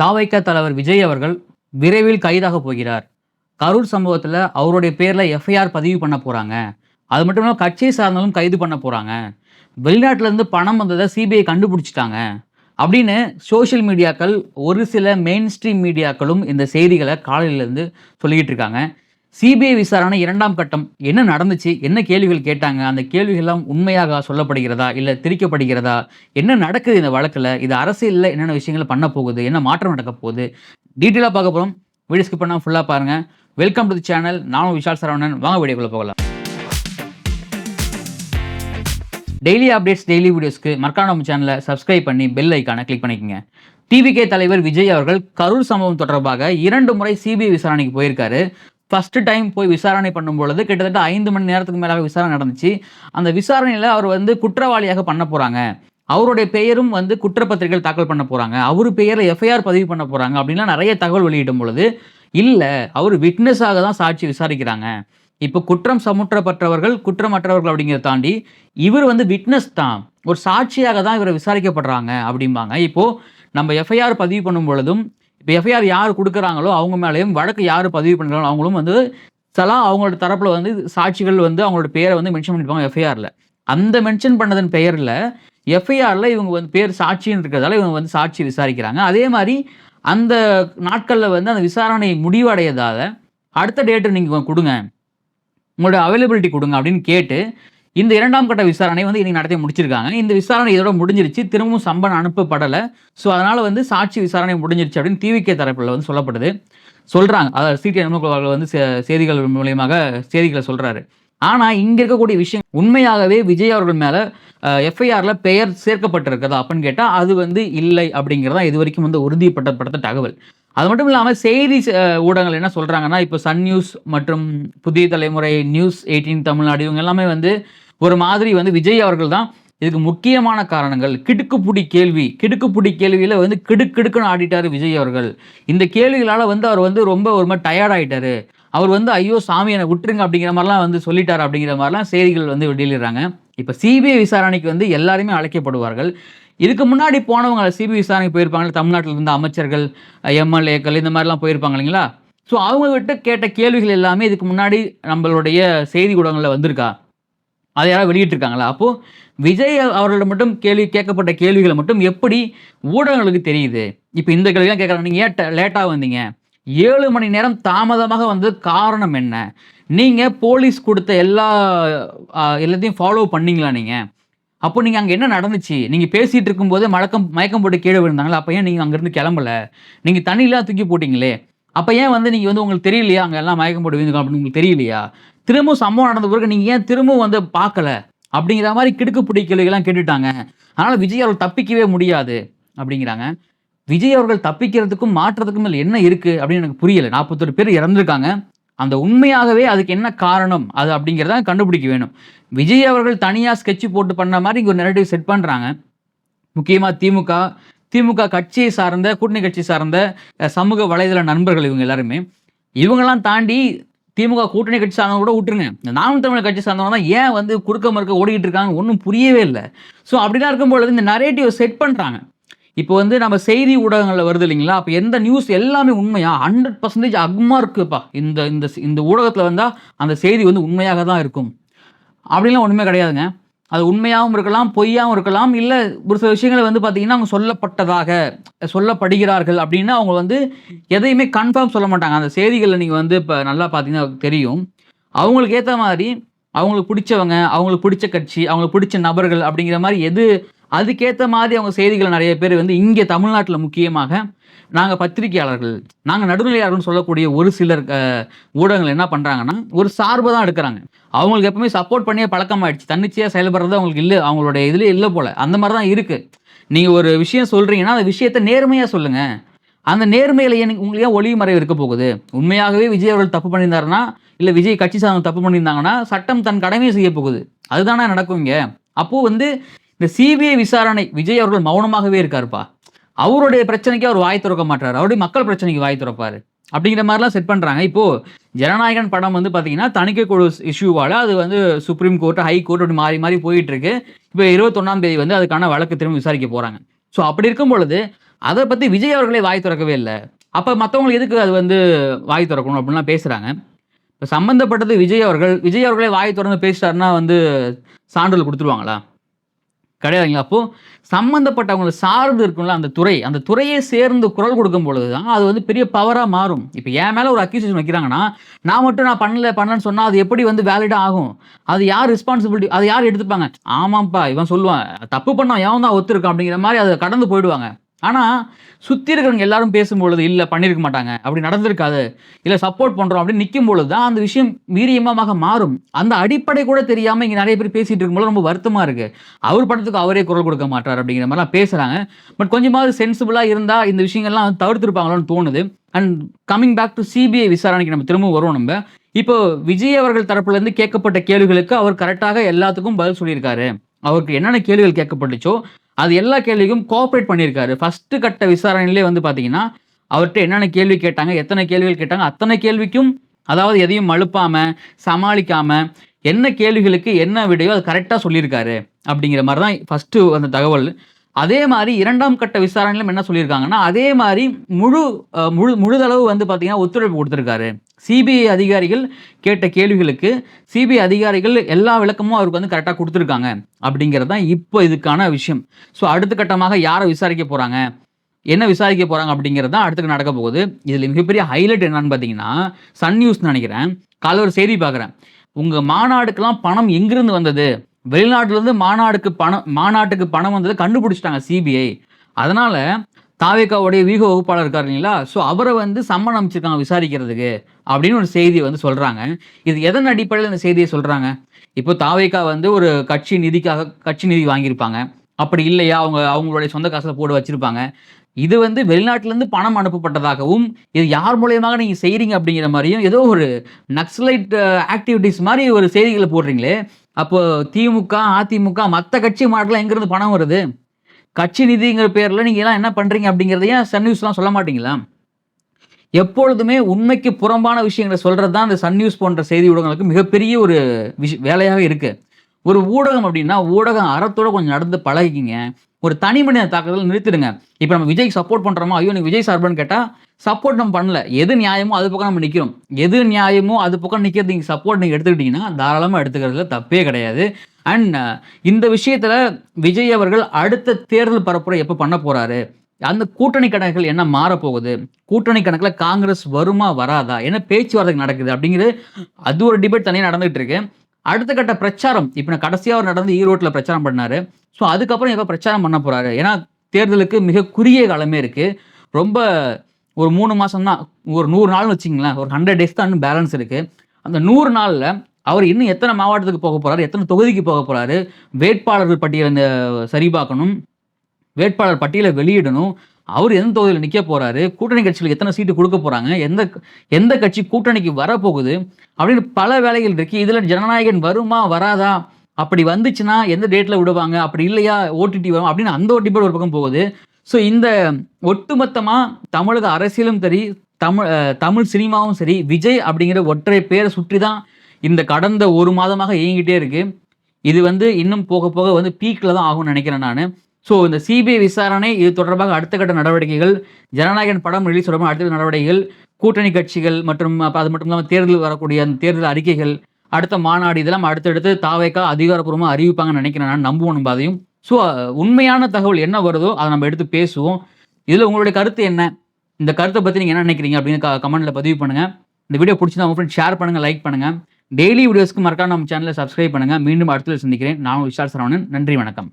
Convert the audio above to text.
தாவைக்க தலைவர் விஜய் அவர்கள் விரைவில் கைதாக போகிறார். கரூர் சம்பவத்தில் அவருடைய பேரில் எஃப்ஐஆர் பதிவு பண்ண போகிறாங்க அது மட்டும் இல்லாமல் கட்சியை சார்ந்தாலும் கைது பண்ண போகிறாங்க வெளிநாட்டிலேருந்து பணம் வந்ததை சிபிஐ கண்டுபிடிச்சிட்டாங்க. அப்படின்னு சோஷியல் மீடியாக்கள் ஒரு சில மெயின் ஸ்ட்ரீம் மீடியாக்களும் இந்த செய்திகளை காலையிலேருந்து சொல்லிக்கிட்டு இருக்காங்க. சிபிஐ விசாரணை இரண்டாம் கட்டம். என்ன நடந்துச்சு? என்ன கேள்விகள் கேட்டாங்க? அந்த கேள்விகள்லாம் உண்மையாக சொல்லப்படுகிறதா? இல்லை திரிக்கப்படுகிறதா? என்ன நடக்குது இந்த வழக்கில்? இது அரசியலில் என்னென்ன விஷயங்கள் பண்ண போகுது? என்ன மாற்றம் நடக்க போகுது? டீட்டெயிலாக பார்க்க போகிறோம் வீடியோ ஸ்கிப் பண்ணால் ஃபுல்லாக பாருங்கள் வெல்கம் டு தி சேனல் நானும் விஷால் சரவணன். வாங்க வீடியோக்குள்ளே போகலாம். டெய்லி அப்டேட்ஸ் டெய்லி வீடியோஸ்க்கு மறக்காம சேனலை சப்ஸ்கிரைப் பண்ணி பெல் ஐக்கானை கிளிக் பண்ணிக்கங்க. டிவிகே தலைவர் விஜய் அவர்கள் கரூர் சம்பவம் தொடர்பாக இரண்டு முறை சிபிஐ விசாரணைக்கு போயிருக்காரு. ஃபஸ்ட்டு டைம் போய் விசாரணை பண்ணும் பொழுது கிட்டத்தட்ட ஐந்து மணி நேரத்துக்கு மேலாக விசாரணை நடந்துச்சு. அந்த விசாரணையில் அவர் வந்து குற்றவாளியாக பண்ண போகிறாங்க அவருடைய பெயரும் வந்து குற்றப்பத்திரிகைகள் தாக்கல் பண்ண போகிறாங்க அவர் பெயரில் எஃப்ஐஆர் பதிவு பண்ண போகிறாங்க அப்படின்லாம் நிறைய தகவல் வெளியிடும் பொழுது இல்லை அவர் விட்னஸாக தான் சாட்சி விசாரிக்கிறாங்க. இப்போ குற்றம் சமுற்றப்பட்டவர்கள் குற்றமற்றவர்கள் அப்படிங்கிறத தாண்டி இவர் வந்து விட்னஸ் தான். ஒரு சாட்சியாக தான் இவரை விசாரிக்கப்படுறாங்க அப்படிம்பாங்க. இப்போது நம்ம எஃப்ஐஆர் பதிவு பண்ணும் பொழுதும் இப்போ எஃப்ஐஆர் யார் கொடுக்குறாங்களோ அவங்க மேலேயும் வழக்கு யார் பதிவு பண்ணுறாங்களோ அவங்களும் வந்து சில அவங்களோட தரப்பில் வந்து சாட்சிகள் வந்து அவங்களோட பேரை வந்து மென்ஷன் பண்ணியிருப்பாங்க எஃப்ஐஆரில் அந்த மென்ஷன் பண்ணதன் பெயரில் எஃப்ஐஆரில் இவங்க வந்து பேர் சாட்சின்னு இருக்கிறதால இவங்க வந்து சாட்சி விசாரிக்கிறாங்க. அதே மாதிரி அந்த நாட்களில் வந்து அந்த விசாரணை முடிவடையதால் அடுத்த டேட்டு நீங்கள் கொடுங்க. உங்களோட அவைலபிலிட்டி கொடுங்க அப்படின்னு கேட்டு இந்த இரண்டாம் கட்ட விசாரணை வந்து இன்னைக்கு நடத்தி முடிச்சிருக்காங்க. இந்த விசாரணை இதோட முடிஞ்சிருச்சு. திரும்பவும் சம்பன் அனுப்பப்படலை. ஸோ அதனால் வந்து சாட்சி விசாரணை முடிஞ்சிருச்சு அப்படின்னு டிவிகே தரப்பில் வந்து சொல்லப்படுது. சொல்கிறாங்க அதாவது சிடி அவர்கள் வந்து செய்திகள் மூலியமாக செய்திகளை சொல்கிறாரு ஆனால் இங்கே இருக்கக்கூடிய விஷயம் உண்மையாகவே விஜய் அவர்கள் மேலே எஃப்ஐஆரில் பெயர் சேர்க்கப்பட்டிருக்கிறதா அப்படின்னு கேட்டால் அது வந்து இல்லை அப்படிங்கிறதா இது வரைக்கும் வந்து உறுதிப்பட்டப்பட்ட தகவல். அது மட்டும் இல்லாமல் செய்தி ஊடகங்கள் என்ன சொல்கிறாங்கன்னா இப்போ சன் நியூஸ் மற்றும் புதிய தலைமுறை நியூஸ் எயிட்டீன் தமிழ்நாடு இவங்க எல்லாமே வந்து ஒரு மாதிரி வந்து விஜய் அவர்கள் தான் இதுக்கு முக்கியமான காரணங்கள். கிடுக்குப்புடி கேள்வி. கிடுக்குப்புடி கேள்வியில் வந்து கிடுக்கிடுக்குன்னு ஆடிட்டார் விஜய் அவர்கள். இந்த கேள்விகளால் வந்து அவர் வந்து ரொம்ப ஒரு மாதிரி டயர்ட் அவர் வந்து ஐயோ சாமி என்னை விட்டுருங்க அப்படிங்கிற மாதிரிலாம் வந்து சொல்லிட்டார் அப்படிங்கிற மாதிரிலாம் செய்திகள் வந்து வெளியிடுறாங்க. இப்போ சிபிஐ விசாரணைக்கு வந்து எல்லாருமே அழைக்கப்படுவார்கள். இதுக்கு முன்னாடி போனவங்க சிபிஐ விசாரணைக்கு போயிருப்பாங்க. தமிழ்நாட்டில் இருந்த அமைச்சர்கள் எம்எல்ஏக்கள் இந்த மாதிரிலாம் போயிருப்பாங்க இல்லைங்களா? ஸோ அவங்கக்கிட்ட கேட்ட கேள்விகள் எல்லாமே இதுக்கு முன்னாடி நம்மளுடைய செய்தி ஊடகங்களில் வந்திருக்கா? அதை யாராவது வெளியிட்டிருக்காங்களா? அப்போது விஜய் அவர்களிடம் மட்டும் கேள்வி கேட்கப்பட்ட கேள்விகளை மட்டும் எப்படி ஊடகங்களுக்கு தெரியுது? இப்போ இந்த கேள்விலாம் கேட்குறாங்க. நீங்கள் ஏன் லேட்டாக வந்தீங்க? ஏழு மணி நேரம் தாமதமாக வந்தது காரணம் என்ன? நீங்கள் போலீஸ் கொடுத்த எல்லா எல்லாத்தையும் ஃபாலோ பண்ணீங்களா நீங்கள் அப்போ நீங்கள் அங்கே என்ன நடந்துச்சு? நீங்கள் பேசிகிட்டு இருக்கும்போது மழக்கம் மயக்கம் போட்டு கீழே விழுந்தாங்களா? அப்போ ஏன் நீங்கள் அங்கேருந்து கிளம்பல? நீங்கள் தண்ணியெலாம் தூக்கி போட்டிங்களே? அப்போ ஏன் வந்து நீங்கள் வந்து உங்களுக்கு தெரியலையா? அங்கே எல்லாம் மயக்கம் போட்டு விழுந்துக்கலாம் அப்படின்னு உங்களுக்கு தெரியலையா? திரும்பவும் சம்பவம் நடந்த பிறகு நீங்கள் ஏன் திரும்பவும் வந்து பார்க்கல? அப்படிங்கிற மாதிரி கிடுக்குப்பிடி கேள்விகள்லாம் கேட்டுட்டாங்க. அதனால் விஜய் அவர்கள் தப்பிக்கவே முடியாது அப்படிங்கிறாங்க. விஜய் அவர்கள் தப்பிக்கிறதுக்கும் மாற்றுறதுக்கும் இல்லை என்ன இருக்குது அப்படின்னு எனக்கு புரியலை. நாற்பத்தொரு பேர் இறந்துருக்காங்க. அந்த உண்மையாகவே அதுக்கு என்ன காரணம்? அது அப்படிங்கிறத கண்டுபிடிக்க வேணும். விஜய் அவர்கள் தனியாக ஸ்கெட்ச் போட்டு பண்ண மாதிரி இங்கே ஒரு நெரட்டிவ் செட் பண்ணுறாங்க முக்கியமாக திமுக திமுக கட்சியை சார்ந்த கூட்டணி கட்சி சார்ந்த சமூக வலைதள நண்பர்கள் இவங்க எல்லாருமே. இவங்கெல்லாம் தாண்டி திமுக கூட்டணி கட்சி சார்ந்தவங்க கூட விட்டுருங்க. இந்த நாம் தமிழர் கட்சி சார்ந்தவங்க தான் ஏன் வந்து குறுக்க மறுக்க ஓடிக்கிட்டு இருக்காங்க? ஒன்றும் புரியவே இல்லை. ஸோ அப்படிலாம் இருக்கும்பொழுது இந்த நரேட்டிவ் செட் பண்ணுறாங்க இப்போ வந்து நம்ம செய்தி ஊடகங்களில் வருது இல்லைங்களா? அப்போ எந்த நியூஸ் எல்லாமே உண்மையா? ஹண்ட்ரட் பர்சன்டேஜ் அக்மா இருக்குப்பா. இந்த இந்த இந்த ஊடகத்தில் வந்தால் அந்த செய்தி வந்து உண்மையாக தான் இருக்கும். அப்படிலாம் ஒன்றுமே கிடையாதுங்க. அது உண்மையாகவும் இருக்கலாம் பொய்யாகவும் இருக்கலாம். இல்லை ஒரு சில விஷயங்களை வந்து பார்த்தீங்கன்னா அவங்க சொல்லப்பட்டதாக சொல்லப்படுகிறார்கள் அப்படின்னா அவங்க வந்து எதையுமே கன்ஃபார்ம் சொல்ல மாட்டாங்க. அந்த செய்திகளில் நீங்கள் வந்து இப்போ நல்லா பார்த்தீங்கன்னா தெரியும். அவங்களுக்கு ஏற்ற மாதிரி அவங்களுக்கு பிடிச்சவங்க அவங்களுக்கு பிடிச்ச கட்சி அவங்களுக்கு பிடிச்ச நபர்கள் அப்படிங்கிற மாதிரி எது அதுக்கேற்ற மாதிரி அவங்க செய்திகள் நிறைய பேர் வந்து இங்கே தமிழ்நாட்டில் முக்கியமாக நாங்கள் பத்திரிகையாளர்கள் நாங்கள் நடுநிலையாளர்கள்னு சொல்லக்கூடிய ஒரு சிலர் ஊடகங்கள் என்ன பண்ணுறாங்கன்னா ஒரு சார்பு தான் எடுக்கிறாங்க. அவங்களுக்கு எப்பவுமே சப்போர்ட் பண்ணியே பழக்கமாயிடுச்சு தன்னிச்சையாக செயல்படுறது அவங்களுக்கு இல்லை அவங்களுடைய இதுலேயே இல்லை போல். அந்த மாதிரி தான் இருக்குது நீங்கள் ஒரு விஷயம் சொல்கிறீங்கன்னா அந்த விஷயத்தை நேர்மையாக சொல்லுங்கள் அந்த நேர்மையில் எனக்கு உங்களுக்கு ஏன் ஒளி மறைவு இருக்க போகுது? உண்மையாகவே விஜய் அவர்கள் தப்பு பண்ணியிருந்தாருன்னா இல்லை விஜய் கட்சி சார்ந்த தப்பு பண்ணியிருந்தாங்கன்னா சட்டம் தன் கடமையை செய்ய போகுது. அதுதானே நடக்கும் இங்கே. அப்போது வந்து இந்த சிபிஐ விசாரணை விஜய் அவர்கள் மௌனமாகவே இருக்காருப்பா. அவருடைய பிரச்சனைக்கு அவர் வாய் திறக்க மாட்டார். அவருடைய மக்கள் பிரச்சனைக்கு வாய் திறப்பாரு. அப்படிங்கிற மாதிரிலாம் செட் பண்ணுறாங்க இப்போது ஜனநாயகன் படம் வந்து பார்த்தீங்கன்னா தணிக்கை குழு இஷ்யூவால் அது வந்து சுப்ரீம் கோர்ட் ஹை கோர்ட் அப்படி மாறி மாறி போயிட்டுருக்கு. இப்போ இருபத்தொன்னாம் தேதி வந்து அதுக்கான வழக்கு திரும்ப விசாரிக்க போகிறாங்க ஸோ அப்படி இருக்கும் பொழுது அதை பற்றி விஜய் அவர்களே வாய் திறக்கவே இல்லை. அப்போ மற்றவங்களுக்கு எதுக்கு அது வந்து வாய் திறக்கணும் அப்படின்லாம் பேசுகிறாங்க இப்போ சம்மந்தப்பட்டது விஜய் அவர்கள் விஜய் அவர்களே வாய் திறந்து பேசிட்டாருன்னா வந்து சான்றிதழ் கொடுத்துருவாங்களா? கிடையாதுங்களா? அப்போது சம்மந்தப்பட்டவங்களை சார்ந்து இருக்கும்ல அந்த துறை. அந்த துறையை சேர்ந்து குரல் கொடுக்கும் பொழுது தான் அது வந்து பெரிய பவராக மாறும். இப்போ என் மேலே ஒரு அக்யூசேஷன் வைக்கிறாங்கன்னா நான் மட்டும் நான் பண்ணல பண்ணலன்னு சொன்னால் அது எப்படி வந்து வேலிடாக ஆகும்? அது யார் ரெஸ்பான்சிபிலிட்டி அது யார் எடுத்துப்பாங்க? ஆமாம்ப்பா இவன் சொல்லுவான் தப்பு பண்ணான் எவன் தான் ஒத்துருக்கான் அப்படிங்கிற மாதிரி அதை கடந்து போயிடுவாங்க. ஆனால் சுற்றி இருக்கிறவங்க எல்லாரும் பேசும்பொழுது இல்லை பண்ணியிருக்க மாட்டாங்க. அப்படி நடந்திருக்காது. இல்லை சப்போர்ட் பண்ணுறோம் அப்படின்னு நிற்கும் பொழுது தான் அந்த விஷயம் வீரியமாக மாறும். அந்த அடிப்படை கூட தெரியாமல் இங்கே நிறைய பேர் பேசிகிட்டு இருக்கும்போது ரொம்ப வருத்தமாக இருக்குது அவர் படத்துக்கு அவரே குரல் கொடுக்க மாட்டார் அப்படிங்கிற மாதிரிலாம் பேசுகிறாங்க பட் கொஞ்சமாவது சென்சிபிளாக இருந்தால் இந்த விஷயங்கள்லாம் தவிர்த்துருப்பாங்களோன்னு தோணுது. And coming back to CBI விசாரணைக்கு நம்ம திரும்ப வருவோம் நம்ம. இப்போ விஜய் அவர்கள் தரப்புலேருந்து கேட்கப்பட்ட கேள்விகளுக்கு அவர் கரெக்டாக எல்லாத்துக்கும் பதில் சொல்லியிருக்காரு. அவருக்கு என்னென்ன கேள்விகள் கேட்கப்பட்டுச்சோ அது எல்லா கேள்விக்கும் கோஆப்ரேட் பண்ணியிருக்காரு. ஃபஸ்ட்டு கட்ட விசாரணையிலே வந்து பார்த்தீங்கன்னா அவர்கிட்ட என்னென்ன கேள்வி கேட்டாங்க எத்தனை கேள்விகள் கேட்டாங்க அத்தனை கேள்விக்கும் அதாவது எதையும் மழுப்பாமல் சமாளிக்காமல் என்ன கேள்விகளுக்கு என்ன விடையோ அது கரெக்டாக சொல்லியிருக்காரு. அப்படிங்கிற மாதிரி தான் ஃபஸ்ட்டு அந்த தகவல். அதே மாதிரி இரண்டாம் கட்ட விசாரணையிலும் என்ன சொல்லியிருக்காங்கன்னா அதே மாதிரி முழு முழு முழுதளவு வந்து பார்த்திங்கன்னா ஒத்துழைப்பு கொடுத்துருக்காரு. சிபிஐ அதிகாரிகள் கேட்ட கேள்விகளுக்கு சிபிஐ அதிகாரிகள் எல்லா விளக்கமும் அவருக்கு வந்து கரெக்டாக கொடுத்துருக்காங்க அப்படிங்கிறது தான் இப்போ இதுக்கான விஷயம். ஸோ அடுத்த கட்டமாக யாரை விசாரிக்க போகிறாங்க என்ன விசாரிக்க போகிறாங்க அப்படிங்கிறது தான் அடுத்து நடக்க போகுது. இதில் மிகப்பெரிய ஹைலைட் என்னன்னு பார்த்தீங்கன்னா சன் நியூஸ் நினைக்கிறேன். காலைல ஒரு செய்தி பார்க்குறேன். உங்கள் மாநாடுக்கெல்லாம் பணம் எங்கிருந்து வந்தது? வெளிநாட்டிலேருந்து மாநாடுக்கு பணம் மாநாட்டுக்கு பணம் வந்ததை கண்டுபிடிச்சிட்டாங்க சிபிஐ. அதனால் தாவேக்காவுடைய வீக வகுப்பாளர் இருக்கார் இல்லைங்களா? ஸோ அவரை வந்து சம்மன் அமைச்சிருக்காங்க விசாரிக்கிறதுக்கு. அப்படின்னு ஒரு செய்தியை வந்து சொல்கிறாங்க இது எதன் அடிப்படையில் இந்த செய்தியை சொல்கிறாங்க இப்போ தாவேக்கா வந்து ஒரு கட்சி நிதிக்காக கட்சி நிதி வாங்கியிருப்பாங்க. அப்படி இல்லையா? அவங்க அவங்களுடைய சொந்த காசில் போட்டு வச்சுருப்பாங்க. இது வந்து வெளிநாட்டிலேருந்து பணம் அனுப்பப்பட்டதாகவும் இது யார் மூலியமாக நீங்கள் செய்கிறீங்க அப்படிங்கிற மாதிரியும் ஏதோ ஒரு நக்சலைட் ஆக்டிவிட்டீஸ் மாதிரி ஒரு செய்திகளை போடுறீங்களே. அப்போ திமுக அதிமுக மற்ற கட்சி மாடலாம் எங்கேருந்து பணம் வருது? கட்சி நிதிங்கிற பேரில் நீங்கள் எல்லாம் என்ன பண்ணுறீங்க அப்படிங்கிறதையும் சன் நியூஸ்லாம் சொல்ல மாட்டீங்களா? எப்பொழுதுமே உண்மைக்கு புறம்பான விஷயங்களை சொல்கிறது தான் இந்த சன் நியூஸ் போன்ற செய்தி ஊடகங்களுக்கு மிகப்பெரிய ஒரு விஷ வேலையாக இருக்குது ஒரு ஊடகம் அப்படின்னா ஊடகம் அறத்தோட கொஞ்சம் நடந்து பழகிக்கிங்க. ஒரு தனி மனித தாக்குதல் நிறுத்திடுங்க. இப்போ நம்ம விஜய் சப்போர்ட் பண்ணுறோமோ ஐயோ நீங்கள் விஜய் சார்புன்னு கேட்டால் சப்போர்ட் நம்ம பண்ணல. எது நியாயமோ அது பக்கம் நம்ம நிற்கிறோம் எது நியாயமோ அது பக்கம் நிற்கிறது நீங்கள் சப்போர்ட் நீங்கள் எடுத்துக்கிட்டிங்கன்னா தாராளமாக எடுத்துக்கிறதுல தப்பே கிடையாது. அண்ட் இந்த விஷயத்தில் விஜய் அவர்கள் அடுத்த தேர்தல் பரப்புரை எப்போ பண்ண போகிறாரு அந்த கூட்டணி கணக்குகள் என்ன மாறப்போகுது? கூட்டணி கணக்கில் காங்கிரஸ் வருமா வராதா? என்ன பேச்சுவார்த்தை நடக்குது அப்படிங்கிறது அது ஒரு டிபேட் தனியாக நடந்துகிட்டு இருக்கு. அடுத்த கட்ட பிரச்சாரம் இப்போ நான் கடைசியாக அவர் நடந்து ஈரோட்டில் பிரச்சாரம் பண்ணார். ஸோ அதுக்கப்புறம் எப்போ பிரச்சாரம் பண்ண போகிறாரு ஏன்னா தேர்தலுக்கு மிக குறுகிய காலமே இருக்குது ரொம்ப ஒரு மூணு மாதம் தான் ஒரு நூறு நாள்னு வச்சிங்களேன் ஒரு ஹண்ட்ரட் டேஸ் தான் பேலன்ஸ் இருக்குது அந்த நூறு நாளில் அவர் இன்னும் எத்தனை மாவட்டத்துக்கு போக போகிறாரு எத்தனை தொகுதிக்கு போக போகிறாரு வேட்பாளர்கள் பட்டியலை சரி சரிபார்க்கணும். வேட்பாளர் பட்டியலை வெளியிடணும். அவர் எந்த தொகுதியில் நிற்க போறாரு? கூட்டணி கட்சிகளுக்கு எத்தனை சீட்டு கொடுக்க போறாங்க? எந்த எந்த கட்சி கூட்டணிக்கு வரப்போகுது? அப்படின்னு பல வேலைகள் இருக்கு. இதில் ஜனநாயகன் வருமா வராதா? அப்படி வந்துச்சுன்னா எந்த டேட்டில் விடுவாங்க? அப்படி இல்லையா? ஓடிடி வரும் அப்படின்னு அந்த ஒரு டிபேட் ஒரு பக்கம் போகுது. ஸோ இந்த ஒட்டுமொத்தமாக தமிழக அரசியலும் சரி தமிழ் தமிழ் சினிமாவும் சரி விஜய் அப்படிங்கிற ஒற்றை பேரை சுற்றி தான் இந்த கடந்த ஒரு மாதமாக இயங்கிட்டே இருக்கு. இது வந்து இன்னும் போக போக வந்து பீக்கில் தான் ஆகும்னு நினைக்கிறேன் நான். ஸோ இந்த சிபிஐ விசாரணை இது தொடர்பாக அடுத்த கட்ட நடவடிக்கைகள் ஜனநாயகன் படம் ரிலீஸ் தொடர்பாக அடுத்த நடவடிக்கைகள் கூட்டணி கட்சிகள் மற்றும் அப்போ அது மட்டும் இல்லாமல் தேர்தல் வரக்கூடிய அந்த தேர்தல் அறிக்கைகள் அடுத்த மாநாடு இதெல்லாம் அடுத்தடுத்து தாவேக்கா அதிகாரப்பூர்வமாக அறிவிப்பாங்கன்னு நினைக்கிறேன் நான் நம்புவோம் நம்ம அதையும் ஸோ உண்மையான தகவல் என்ன வருதோ அதை நம்ம எடுத்து பேசுவோம். இதில் உங்களுடைய கருத்து என்ன? இந்த கருத்தை பற்றி நீங்கள் என்ன நினைக்கிறீங்க அப்படின்னு க கமெண்ட்டில் பதிவு பண்ணுங்கள் இந்த வீடியோ பிடிச்சிருந்தா உங்கள் ஃப்ரெண்ட் ஷேர் பண்ணுங்கள் லைக் பண்ணுங்கள் டெய்லி வீடியோஸ்க்கு மறக்காம நம்ம சேனலை சப்ஸ்கிரைப் பண்ணுங்கள் மீண்டும் அடுத்தது சந்திக்கிறேன். நான் விஷால் சரவணன். நன்றி வணக்கம்.